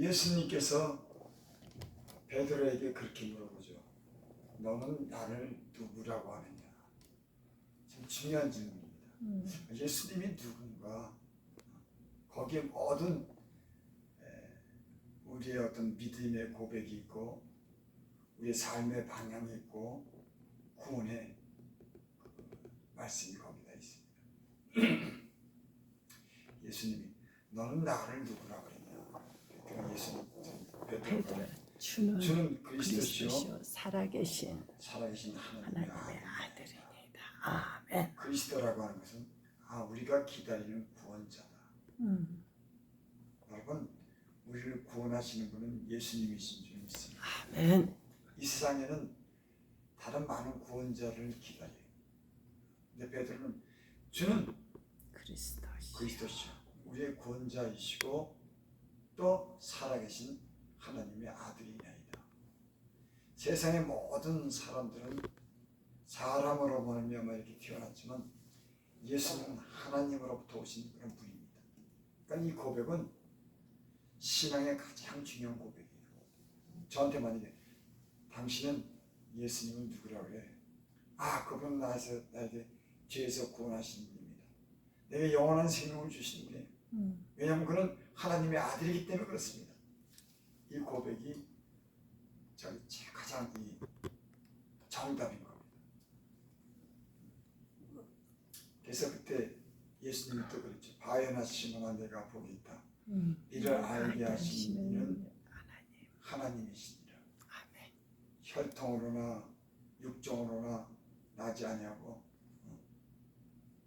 예수님께서 베드로에게 그렇게 물어보죠. 너는 나를 누구라고 하느냐? 참 중요한 질문입니다. 음. 예수님이 누군가? 거기에 모든 에, 우리의 어떤 믿음의 고백이 있고 우리의 삶의 방향이 있고 구원의 말씀이 거기다 있습니다. 예수님이 너는 나를 누구라 그랬냐? 그랬 예수님 베드로 베드로가 주는 주는 그리스도시요 그리스도시요 살아계신 살아계신 하나님의 하나님의 아들. 아들입니다. 아멘. 그리스도라고 하는 것은 아 우리가 기다리는 구원자다. 음. 여러분 우리를 구원하시는 분은 예수님이신 줄 믿습니다. 아멘. 이 세상에는 다른 많은 구원자를 기다려요. 근데 베드로는 주는 그리스도시. 그리스도시요 우리의 구원자이시고 또 살아계신 하나님의 아들이나이다. 세상의 모든 사람들은 사람으로 말미암아 이렇게 태어났지만 예수는 하나님으로부터 오신 그런 분입니다. 그러니까 이 고백은 신앙의 가장 중요한 고백이에요. 저한테 만약에 당신은 예수님은 누구라고 해? 아, 그분 나에서 나에게 죄에서 구원하시는 분입니다. 내게 영원한 생명을 주시는 분이에요. 음. 왜냐하면 그는 하나님의 아들이기 때문에 그렇습니다. 이 고백이 제 가장 이 정답인 겁니다. 그래서 그때 예수님이 또 그랬죠. 바여나 시몬아 내가 복이 있다. 음. 이를 알게 하신 하시는 이는 하나님. 하나님이시니라. 아멘. 혈통으로나 육종으로나 나지 아니하고 어,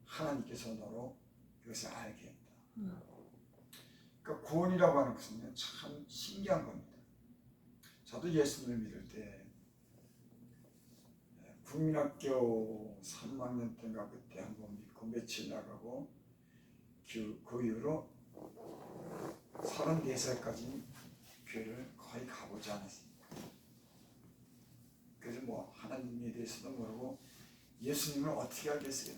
하나님께서 너로 이것을 알게 했다. 음. 그러니까 구원이라고 하는 것은요 참 신기한 겁니다. 저도 예수님을 믿을 때 예, 국민학교 3학년 때인가 그때 한 번 믿고 며칠 나가고 그, 그 이후로 34살까지 교회를 거의 가보지 않았습니다. 그래서 뭐 하나님에 대해서도 모르고 예수님을 어떻게 알겠어요?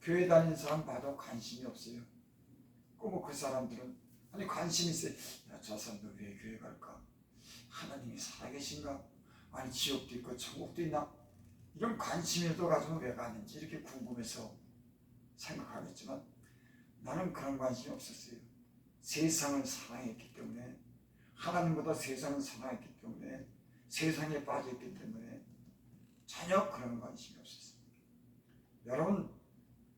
교회 다니는 사람 봐도 관심이 없어요. 꼭뭐그 사람들은 아니 관심 있어요. 야, 저 사람들 왜 교회 갈까? 하나님이 살아계신가? 아니 지옥도 있고 천국도 있나? 이런 관심이라도 가지고 왜 가는지 이렇게 궁금해서 생각하겠지만 나는 그런 관심이 없었어요. 세상을 사랑했기 때문에 하나님보다 세상을 사랑했기 때문에 세상에 빠져있기 때문에 전혀 그런 관심이 없었어요. 여러분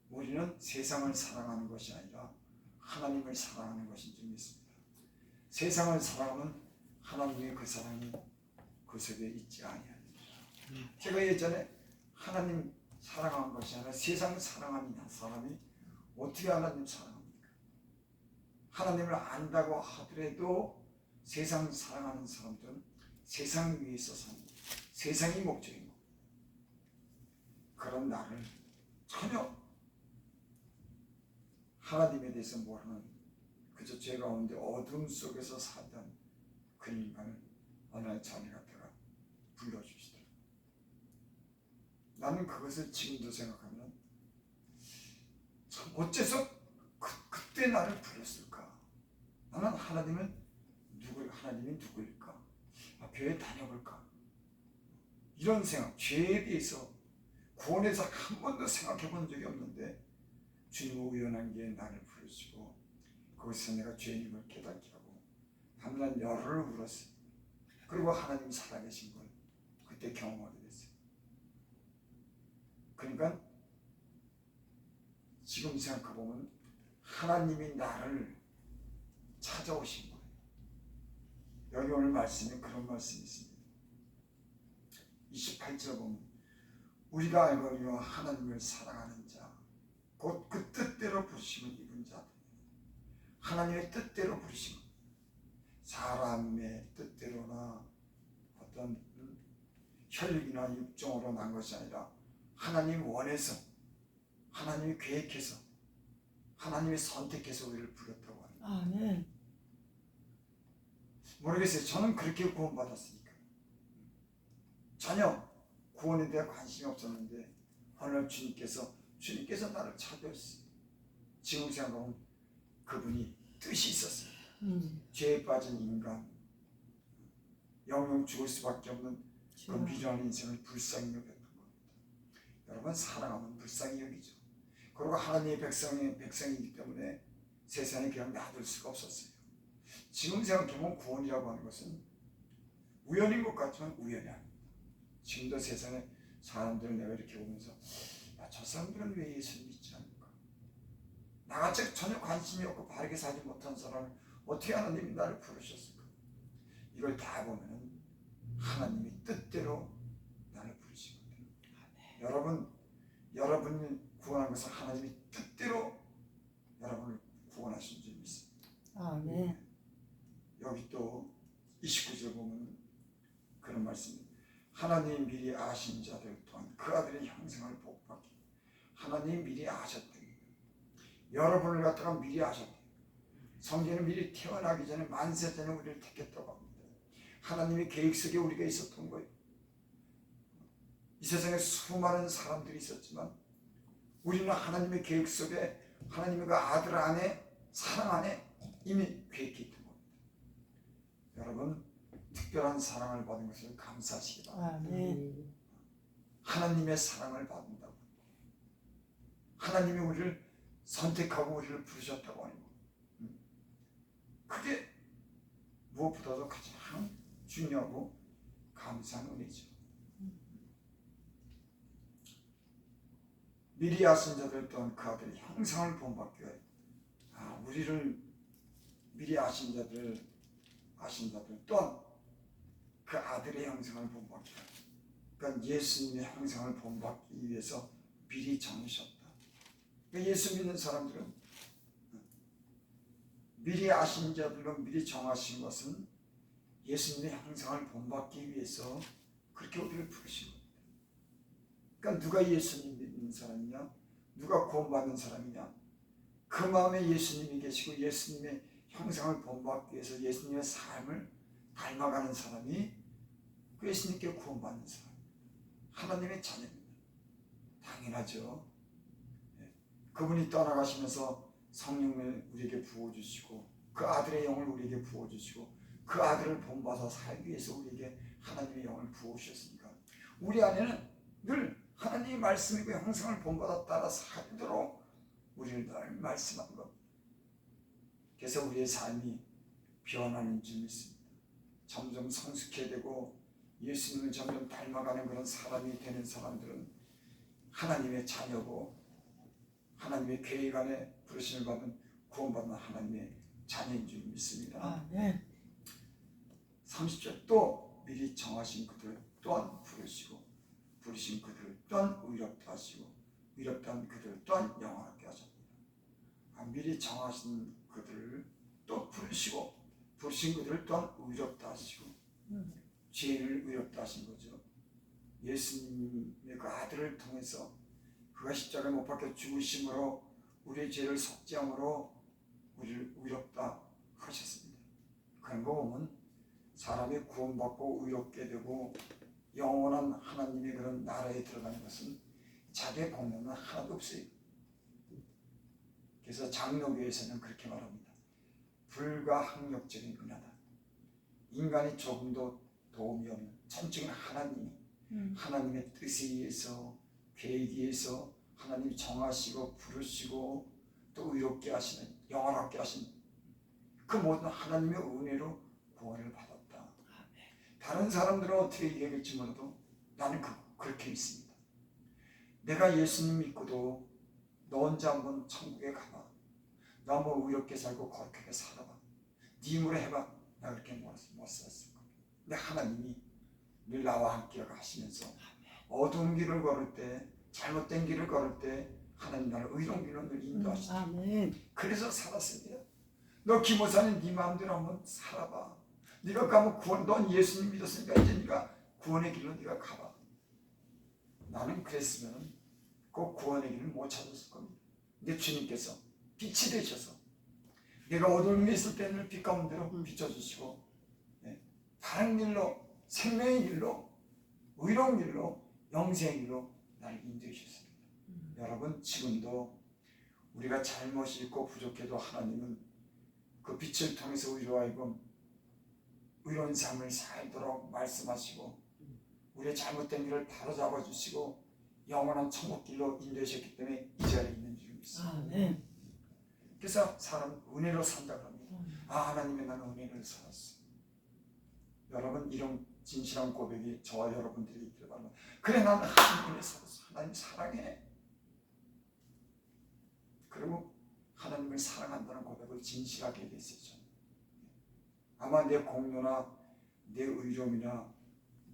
우리는 세상을 사랑하는 것이 아니라 하나님을 사랑하는 것인 줄 믿습니다. 세상을 사랑하면 하나님의 그 사랑이 그 속에 있지 아니합니다. 제가 예전에 하나님 사랑한 것이 아니라 세상 사랑하는 사람이 어떻게 하나님 사랑합니까? 하나님을 안다고 하더라도 세상 사랑하는 사람들은 세상 위에서 삽니다. 세상이 목적인 거. 그런 나를 전혀 하나님에 대해서 모르는 그저 죄 가운데 어둠 속에서 살던 그 인간을 어느 날 자네 같다가 불러주시더라. 나는 그것을 지금도 생각하면 참 어째서 그, 그때 나를 불렀을까? 나는 하나님은 누구 하나님이 누구일까? 아, 교회 다녀볼까? 이런 생각, 죄에 대해서 구원에서 한 번도 생각해 본 적이 없는데 주님 우연한 게 나를 부르시고 거기서 내가 죄인임을 깨닫게 하고 밤낮 열흘을 울었어요. 그리고 하나님 살아계신 걸 그때 경험하게 됐어요. 그러니까 지금 생각해보면 하나님이 나를 찾아오신 거예요. 여기 오늘 말씀에 그런 말씀이 있습니다. 28절 보면 우리가 알거니와 하나님을 사랑하는 자 곧 그 뜻대로 부르심을 입은 자들 하나님의 뜻대로 부르심 사람의 뜻대로나 어떤 음, 혈육이나 육종으로 난 것이 아니라 하나님 원해서 하나님이 계획해서 하나님이 선택해서 우리를 불렀다고 합니다. 아멘. 모르겠어요. 저는 그렇게 구원받았으니까. 전혀 구원에 대한 관심이 없었는데 날 주님께서 주님께서 나를 찾아오셨어요. 지금 생각하면 그분이 뜻이 있었어요. 음. 죄에 빠진 인간 영영 죽을 수밖에 없는 그 주여. 미련한 인생을 불쌍히 여겼던 겁니다. 여러분 사랑하면 불쌍히 여기죠. 그리고 하나님의 백성의 백성이기 때문에 세상에 그냥 놔둘 수가 없었어요. 지금 생각해보면 구원이라고 하는 것은 우연인 것 같지만 우연이 아닙니다. 지금도 세상에 사람들을 내가 이렇게 보면서 야, 저 사람들은 왜 예수를 믿지 않을까? 나같이 전혀 관심이 없고 바르게 살지 못한 사람을 어떻게 하나님이 나를 부르셨을까? 이걸 다 보면은 하나님이 뜻대로 나를 부르시거든요. 여러분, 여러분이 구원한 것은 하나님이 뜻대로 여러분을 구원하신 줄 믿습니다. 아멘. 여기 또 29절 보면 그런 말씀이 하나님 미리 아신 자들 또한 그 아들의 형상을 복받기 하나님 미리 아셨대 여러분을 갖다가 미리 아셨대 성경은 미리 태어나기 전에 만세 전에 우리를 택했다고 합니다 하나님의 계획 속에 우리가 있었던 거예요 이 세상에 수많은 사람들이 있었지만 우리는 하나님의 계획 속에 하나님의 그 아들 안에 사랑 안에 이미 계획이 있던 겁니다 여러분 특별한 사랑을 받은 것을 감사하시기 바랍니다. 아멘. 하나님의 사랑을 받는다고. 하나님이 우리를 선택하고 우리를 부르셨다고 하는 거. 음. 그게 무엇보다도 가장 중요하고 감사한 은혜죠. 미리 아신 자들 또한 그 아들의 형상을 본받기 위하여 아, 우리를 미리 아신 자들 아신 자들 또한 그 아들의 형상을 본받기 위하여 그러니까 예수님의 형상을 본받기 위해서 미리 정하셨다. 그러니까 예수 믿는 사람들은 미리 아신 자들로 미리 정하신 것은 예수님의 형상을 본받기 위해서 그렇게 우리를 부르신 겁니다. 그러니까 누가 예수님 믿는 사람이냐? 누가 구원받는 사람이냐? 그 마음에 예수님이 계시고 예수님의 형상을 본받기 위해서 예수님의 삶을 닮아가는 사람이 그 예수님께 구원받는 사람. 하나님의 자녀입니다. 당연하죠. 예. 그분이 떠나가시면서 성령을 우리에게 부어주시고 그 아들의 영을 우리에게 부어주시고 그 아들을 본받아 살기 위해서 우리에게 하나님의 영을 부어주셨으니까 우리 안에는 늘 하나님의 말씀이고 형상을 본받아 따라 살도록 우리를 늘 말씀한 겁니다. 그래서 우리의 삶이 변하는 줄 믿습니다. 점점 성숙해야 되고 예수님을 점점 닮아가는 그런 사람이 되는 사람들은 하나님의 자녀고 하나님의 계획 안에 부르심을 받은 구원받는 하나님의 자녀인 줄 믿습니다. 아멘. 30절 또 미리 정하신 그들 또한 부르시고 부르신 그들 또한 의롭다 하시고 의롭다 한 그들 또한 영원하게 하셨습니다. 아, 미리 정하신 그들을 또 부르시고 부르신 그들 또한 의롭다 하시고 음. 죄를 의롭다 하신 거죠. 예수님의 그 아들을 통해서 그가 십자가에 못 박혀 죽으심으로 우리의 죄를 속죄함으로 우리를 의롭다 하셨습니다. 그런 거 보면 사람이 구원받고 의롭게 되고 영원한 하나님의 그런 나라에 들어가는 것은 자기의 공로는 하나도 없어요. 그래서 장로교에서는 그렇게 말합니다. 불가항력적인 은하다. 인간이 조금도 도움이 없는 전적인 하나님이 음. 하나님의 뜻에 의해서 계획에 의해서 하나님이 정하시고 부르시고 또 의롭게 하시는 영원하게 하신 그 모든 하나님의 은혜로 구원을 받았다. 다른 사람들은 어떻게 얘기할지 몰라도 나는 그, 그렇게 믿습니다. 내가 예수님 믿고도 너 혼자 한번 천국에 가봐. 너 한번 의롭게 살고 거룩하게 살아봐. 네 힘으로 해봐. 나 그렇게 못, 못 살았을 거야. 근데 하나님이 늘 나와 함께 하시면서 어두운 길을 걸을 때 잘못된 길을 걸을 때 하나님 나를 의로운 길로 늘 인도하시죠. 아멘. 그래서 살았습니다. 너 김호사는 네 마음대로 한번 살아봐. 네가 가면 구원, 넌 예수님 믿었으니까 이제 네가 구원의 길로 네가 가봐. 나는 그랬으면 그 구원의 길을 못 찾았을 겁니다. 근데 주님께서 빛이 되셔서 내가 어둠에 있을 때는 빛 가운데로 비춰주시고 예, 다른 길로 생명의 길로 의로운 길로 영생의 길로 나를 인도해 주셨습니다. 여러분 지금도 우리가 잘못이 있고 부족해도 하나님은 그 빛을 통해서 우리로 하여금 의로운 삶을 살도록 말씀하시고 우리의 잘못된 길을 바로잡아 주시고 영원한 천국길로 인도하셨기 때문에 이 자리에 있는 줄 믿습니다. 그래서 사람 은혜로 산다고 합니다. 아 하나님의 나는 은혜를 살았어. 여러분 이런 진실한 고백이 저와 여러분들이 있기를 바랍니다. 그래 나는 하나님 은혜 살았어. 하나님 사랑해. 그리고 하나님을 사랑한다는 고백을 진실하게. 저는. 아마 내 공로나 내 의로움이나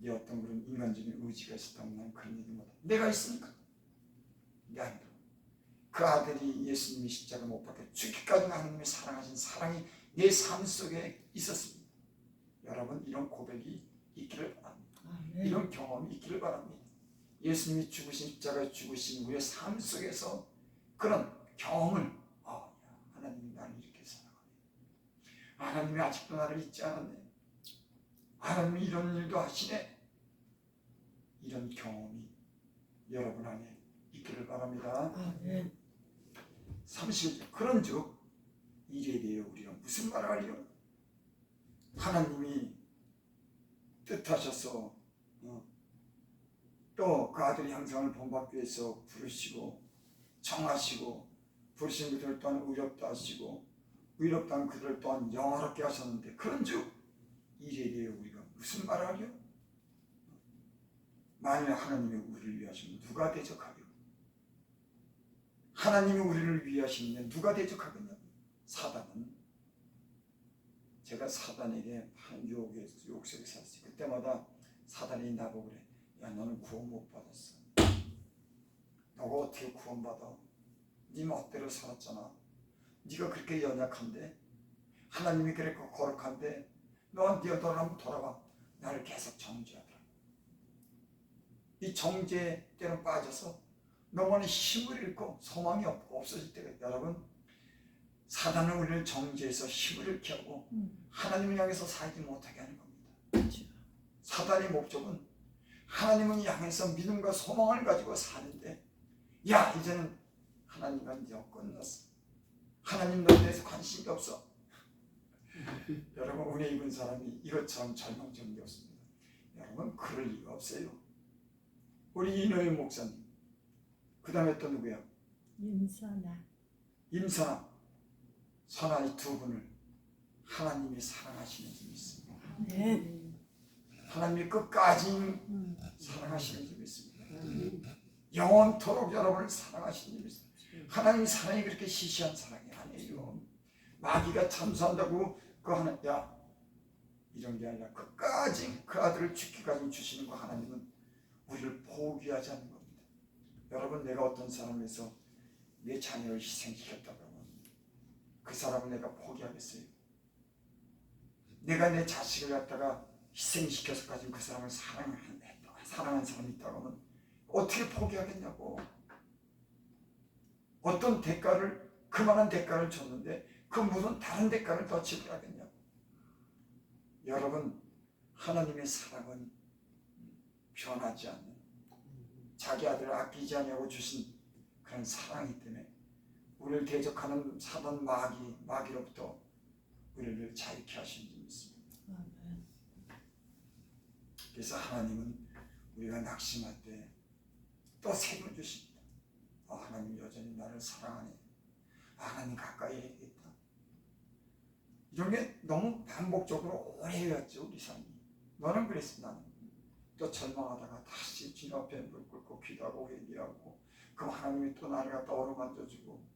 내 어떤 그런 인간적인 의지가 있었다면 난 그런 얘기 못해. 내가 있으니까. 내 아들. 그 아들이 예수님이 십자가 못 박혀 죽기까지 하나님의 사랑하신 사랑이 내 삶 속에 있었습니다. 여러분 이런 고백이 있기를 바랍니다. 아멘. 이런 경험이 있기를 바랍니다. 예수님이 죽으신 십자가 죽으신 우리의 삶 속에서 그런 경험을 아, 야, 하나님이 나를 이렇게 사랑하네. 하나님이 아직도 나를 잊지 않았네. 하나님이 이런 일도 하시네. 이런 경험이 여러분 안에 있기를 바랍니다. 아멘. 30절 그런즉 이에 대해 우리가 무슨 말을 하리요? 하나님이 뜻하셔서 어, 또그 아들의 형상을 본받기 위해서 부르시고 정하시고 부르신 그들 또한 의롭다 하시고 의롭다는 그들 또한 영화롭게 하셨는데 그런즉 이에 대해 우리가 무슨 말을 하리요? 만일 하나님이 우리를 위하시면 누가 대적하리요? 하나님이 우리를 위하시는데 누가 대적하겠냐고 사단은 제가 사단에게 한 유혹에 유혹 속에 살았어요. 그때마다 사단이 나보고 그래. 야 너는 구원 못 받았어. 너가 어떻게 구원 받아? 네 멋대로 살았잖아. 네가 그렇게 연약한데? 하나님이 그렇게 거룩한데? 너를 한번 돌아봐. 나를 계속 정죄하더라. 이 정죄 때는 빠져서 너무나 힘을 잃고 소망이 없어질 때가 여러분 사단은 우리를 정죄해서 힘을 잃게 하고 음. 하나님을 향해서 살지 못하게 하는 겁니다. 그렇죠. 사단의 목적은 하나님을 향해서 믿음과 소망을 가지고 사는데 야 이제는 하나님과 이제 끝났어. 하나님 너에 대해서 관심이 없어. 여러분 은혜 입은 사람이 이것처럼 절망적인 게 없습니다. 여러분 그럴 리가 없어요. 우리 이노의 목사님 그 다음에 또 누구야? 임선아. 임선아 이두 분을 하나님이 사랑하시는 줄 믿습니다. 아멘. 하나님이 끝까지 음. 사랑하시는 줄 믿습니다. 영원토록 여러분을 사랑하시는 줄 믿습니다. 하나님 사랑이 그렇게 시시한 사랑이 아니에요. 마귀가 참수한다고 그 하나 야 이런 게 아니라 끝까지 그 아들을 죽기까지 주시는 거 하나님은 우리를 포기하지 않는 겁니다. 여러분 내가 어떤 사람에서 내 자녀를 희생시켰다고 그 사람을 내가 포기하겠어요? 내가 내 자식을 갖다가 희생시켜서까지 그 사람을 사랑한, 사랑한 사람이 있다고 하면 어떻게 포기하겠냐고. 어떤 대가를, 그만한 대가를 줬는데 그 무슨 다른 대가를 더 지불하겠냐고. 여러분, 하나님의 사랑은 변하지 않는 자기 아들을 아끼지 않냐고 주신 그런 사랑이기 때문에 우리를 대적하는 사단 마귀, 마귀로부터 우리를 자유케 하신 줄 믿습니다. 그래서 하나님은 우리가 낙심할 때또 색을 주십니다. 아, 하나님 여전히 나를 사랑하네. 아, 하나님 가까이 해야겠다. 이런 게 너무 반복적으로 오래 해왔죠, 우리 삶이. 너는 그랬어, 나는. 또 절망하다가 다시 주님 앞에 무릎 꿇고 기도하고 회개하고 그럼 하나님이 또 나를 갖다 어루만져주고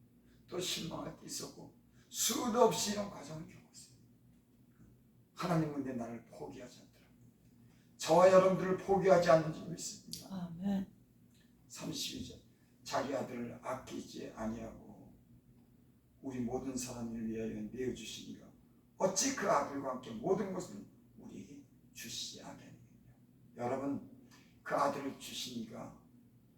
또 실망할 때 있었고 수도 없이 이런 과정을 겪었어요. 하나님은 내 나를 포기하지 않더라. 저와 여러분들을 포기하지 않는 줄 믿습니다. 아멘. 32절 자기 아들을 아끼지 아니하고 우리 모든 사람을 위하여 내어 주시니가 어찌 그 아들과 함께 모든 것을 우리에게 주시지 아니하느냐 여러분 그 아들을 주시니가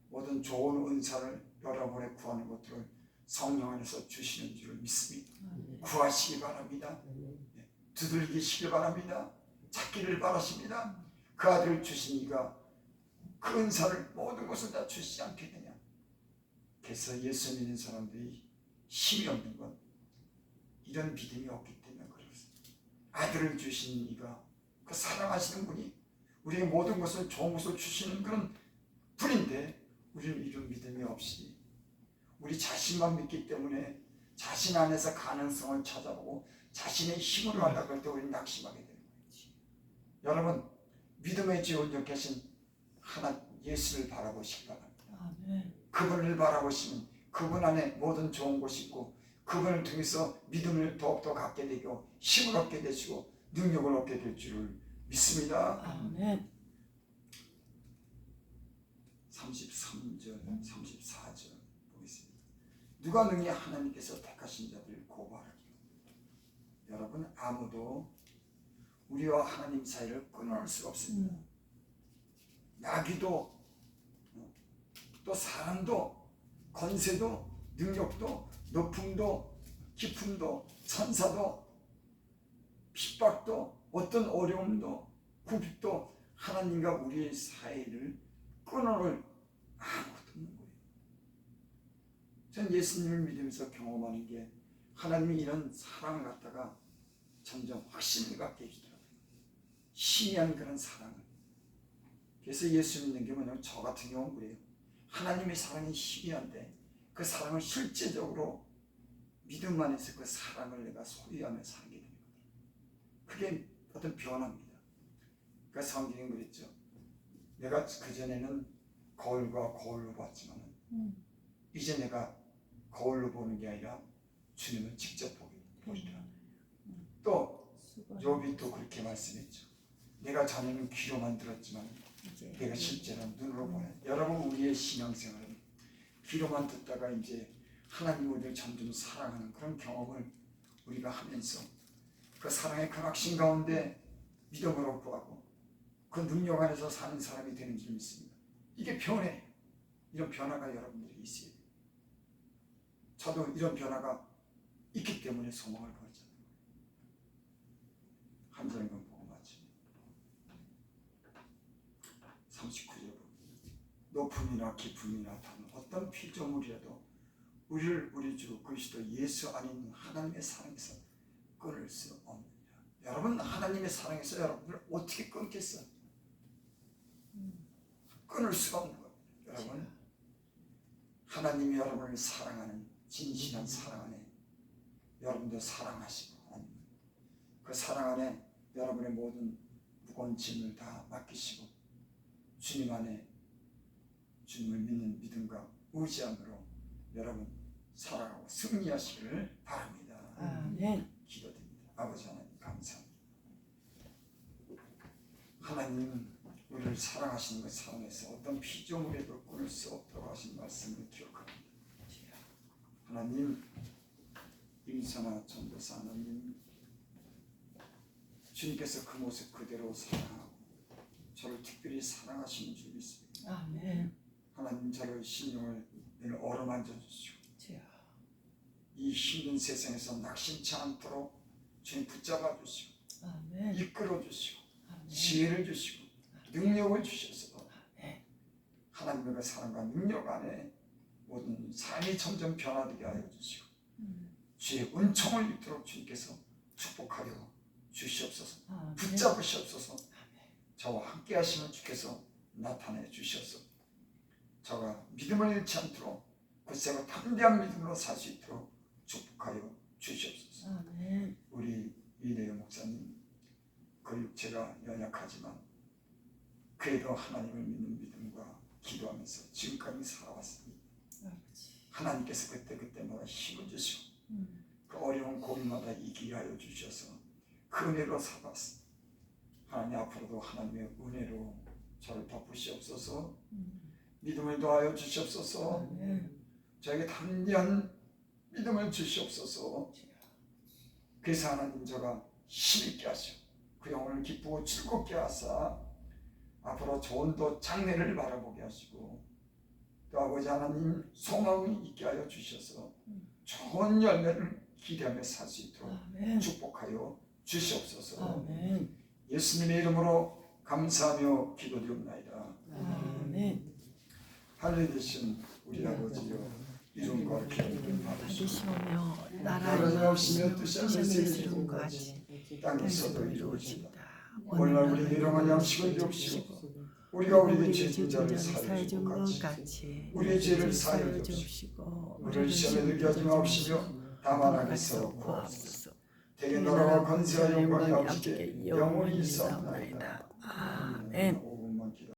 모든 좋은 은사를 여러분에 구하는 것들을 성령 안에서 주시는 줄을 믿습니다. 아멘. 구하시기 바랍니다. 네, 두들기시기 바랍니다. 찾기를 바라십니다. 그 아들을 주시니가 그 은사를 모든 것을 다 주시지 않겠느냐. 그래서 예수 믿는 사람들이 힘이 없는 건 이런 믿음이 없기 때문에 아들을 주신 이가 그 사랑하시는 분이 우리의 모든 것을 좋은 것을 주시는 그런 분인데 우리는 이런 믿음이 없이 우리 자신만 믿기 때문에 자신 안에서 가능성을 찾아보고 자신의 힘으로 하려고 할때 우리는 낙심하게 되는 거예요. 여러분 믿음의 지원력 계신 하나 예수를 바라보시기 바랍니다. 아멘. 그분을 바라보시면 그분 안에 모든 좋은 것이 있고 그분을 통해서 믿음을 더욱더 갖게 되고 힘을 얻게 되시고 능력을 얻게 될 줄을 믿습니다. 아멘. 33절, 34절 보겠습니다. 누가 능히 하나님께서 택하신 자들을 고발하리요. 여러분 아무도 우리와 하나님 사이를 끊어낼 수가 없습니다. 음. 나귀도 어, 또 사람도 권세도 능력도 높음도 기품도 천사도 핍박도 어떤 어려움도 굽도 하나님과 우리의 사이를 없는 거예요. 전 예수님을 믿으면서 경험하는 게 하나님이 이런 사랑을 갖다가 점점 확신을 갖게 해주더라고요. 희미한 그런 사랑을. 그래서 예수 믿는 게 뭐냐면 저 같은 경우는 그래요. 하나님의 사랑이 희미한데 그 사랑을 실제적으로 믿음 안에서 그 사랑을 내가 소유하며 살게 되는 거예요. 그게 어떤 변화입니다. 그러니까 성경에 그랬죠. 내가 그전에는 거울과 거울로 봤지만 음. 이제 내가 거울로 보는 게 아니라 주님을 직접 보게 보이더라. 또. 욥이 또 그렇게 말씀했죠. 내가 전에는 귀로만 들었지만 내가 실제로 눈으로 보네. 여러분 우리의 신앙생활은 귀로만 듣다가 이제 하나님 우리를 점점 사랑하는 그런 경험을 우리가 하면서 그 사랑의 큰 확신 가운데 믿음으로 구하고 그 능력 안에서 사는 사람이 되는 줄 믿습니다. 이게 변해. 이런 변화가 여러분들이 있어야 돼요. 저도 이런 변화가 있기 때문에 소망을. 한 절만 보고 마칩니다. 39절 높음이나 깊음이나 다른 어떤 피조물이라도 우리를 우리 주 그리스도 예수 있는 하나님의 사랑에서 끊을 수 없느니라. 여러분 하나님의 사랑에서 여러분을 어떻게 끊겠어요? 끊을 수가 없는 겁니다. 여러분 하나님이 여러분을 사랑하는 진실한 사랑 안에 여러분도 사랑하시고 그 사랑 안에 여러분의 모든 무거운 짐을 다 맡기시고 주님 안에 주님을 믿는 믿음과 의지함으로 여러분 살아가고 승리하시기를 바랍니다. 아멘. 기도드립니다. 아버지 하나님 감사합니다. 하나님 우리를 사랑하시는 것 사랑해서 어떤 피조물에도 끊을 수 없도록 하신 말씀을 기억합니다. 하나님 임사나 전도사 하나님 주님께서 그 모습 그대로 사랑하고 저를 특별히 사랑하시는 줄 믿습니다. 아멘. 하나님 저를 신령을 늘 어루만져 주시고. 이 힘든 세상에서 낙심치 않도록 주님 붙잡아 주시고 아멘. 이끌어 주시고 아멘. 지혜를 주시고 능력을 주셔서 아멘. 하나님의 그 사랑과 능력 안에 모든 삶이 점점 변화되게 하여 주시고 음. 주의 은총을 입도록 주님께서 축복하여 주시옵소서 아멘. 붙잡으시옵소서 저와 함께 하시면 주께서 나타내 주시옵소서 저가 믿음을 잃지 않도록 굳세고 담대한 믿음으로 살 수 있도록 축복하여 주시옵소서 아멘. 우리 이대영 목사님 그 육체가 연약하지만 그래도 하나님을 믿는 믿음과 기도하면서 지금까지 살아왔습니다. 아버지. 하나님께서 그때 그때마다 힘을 주시고 음. 그 어려운 고민마다 이기게 하여 주셔서 그 은혜로 살았습니다. 하나님 앞으로도 하나님의 은혜로 저를 덮으시옵소서 음. 믿음을 더하여 주시옵소서. 저에게 담대한 믿음을 주시옵소서 그래서 하나님 저가 힘있게 하시고 그 영혼을 기쁘고 즐겁게 하사 앞으로 좋은 도 장래를 바라보게 하시고 또 아버지 하나님 소망이 있게 하여 주셔서 좋은 열매를 기대하며 살 수 있도록 아멘. 축복하여 주시옵소서 아멘. 예수님의 이름으로 감사하며 기도드립나이다 아멘. 하늘에 계신 우리 아버지여 이름과 받으시오며 나라를 나라를 없으며 뜻이 같이 땅에서도 이루어진다. 오늘 우리 일용할 양식을 주옵시고 우리가 우리에게 죄진 자를 사해 사해준 준것것 같이 우리의 죄를 사하여 주옵시고 우리를 시험에 들게 하지 마옵시며 다만 악에서 구하옵소서. 대개 나라와 건세와 영광이 아버지께 영원히 있사옵나이다. 아멘